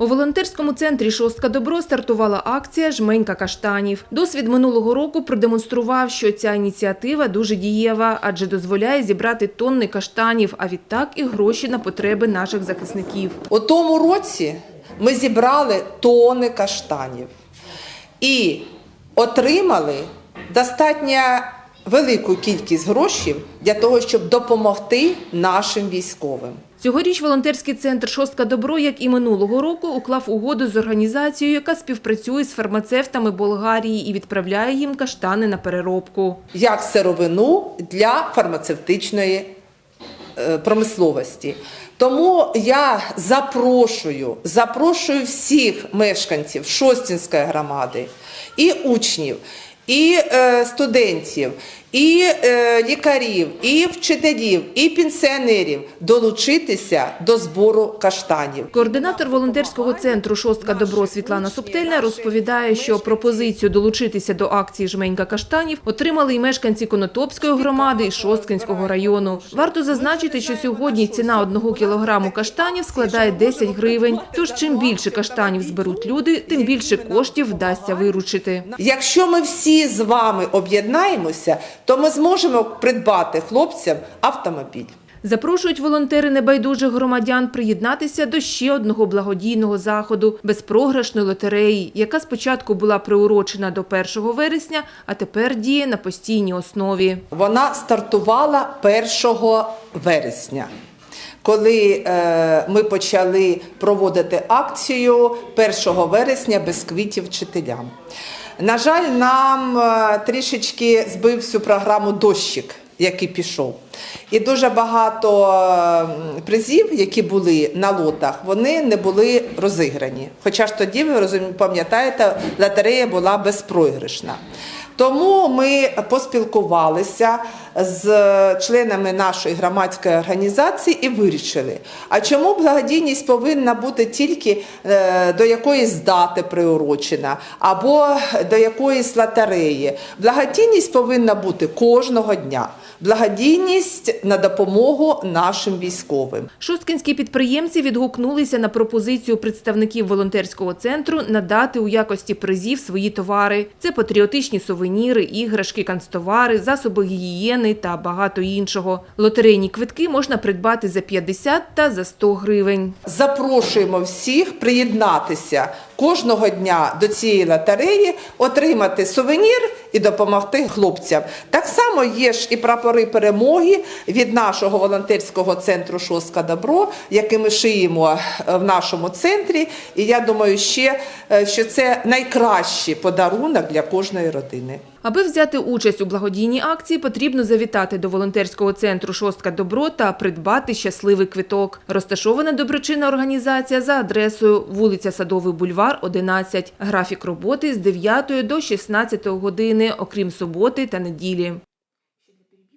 У волонтерському центрі Шостка Добро стартувала акція Жменька каштанів. Досвід минулого року продемонстрував, що ця ініціатива дуже дієва, адже дозволяє зібрати тонни каштанів, а відтак і гроші на потреби наших захисників. У тому році ми зібрали тони каштанів і отримали достатньо велику кількість грошей для того, щоб допомогти нашим військовим. Цьогоріч волонтерський центр Шостка Добро, як і минулого року, уклав угоду з організацією, яка співпрацює з фармацевтами Болгарії і відправляє їм каштани на переробку. як сировину для фармацевтичної е, промисловості. Тому я запрошую, запрошую всіх мешканців Шостінської громади, і учнів, і е, студентів, і е, лікарів, і вчителів, і пенсіонерів долучитися до збору каштанів. Координатор волонтерського центру Шостка Добро Світлана Субтельна розповідає, що пропозицію долучитися до акції Жменька каштанів отримали і мешканці Конотопської громади і Шосткинського району. Варто зазначити, що сьогодні ціна одного кілограму каштанів складає 10 гривень. Тож чим більше каштанів зберуть люди, тим більше коштів вдасться виручити. Якщо ми всі з вами об'єднаємося, то ми зможемо придбати хлопцям автомобіль. Запрошують волонтери небайдужих громадян приєднатися до ще одного благодійного заходу безпрограшної лотереї, яка спочатку була приурочена до 1 вересня, а тепер діє на постійній основі. Вона стартувала 1 вересня. Коли е, ми почали проводити акцію 1 вересня без квітів вчителям. На жаль, нам е, трішечки збив всю програму дощик, який пішов. І дуже багато е, призів, які були на лотах, вони не були розіграні. Хоча ж тоді, ви пам'ятаєте, лотерея була безпроіграшна. Тому ми поспілкувалися з членами нашої громадської організації і вирішили, а чому благодійність повинна бути тільки е, до якоїсь дати приурочена або до якоїсь лотереї. Благодійність повинна бути кожного дня. Благодійність на допомогу нашим військовим. Шосткинські підприємці відгукнулися на пропозицію представників волонтерського центру надати у якості призів свої товари. Це патріотичні сувеніри, іграшки, канцтовари, засоби гігієни та багато іншого. Лотерейні квитки можна придбати за 50 та за 100 гривень. Запрошуємо всіх приєднатися кожного дня до цієї лотереї, отримати сувенір і допомогти хлопцям. Так само є ж і прапори перемоги від нашого волонтерського центру Шостка Добро, який ми шиємо е, в нашому центрі. І я думаю, ще е, що це найкращий подарунок для кожної родини. Аби взяти участь у благодійній акції, потрібно завітати до волонтерського центру Шостка Добро та придбати щасливий квиток. Розташована доброчинна організація за адресою вулиця Садовий бульвар, 11. Графік роботи з 9 до 16 години, окрім суботи та неділі.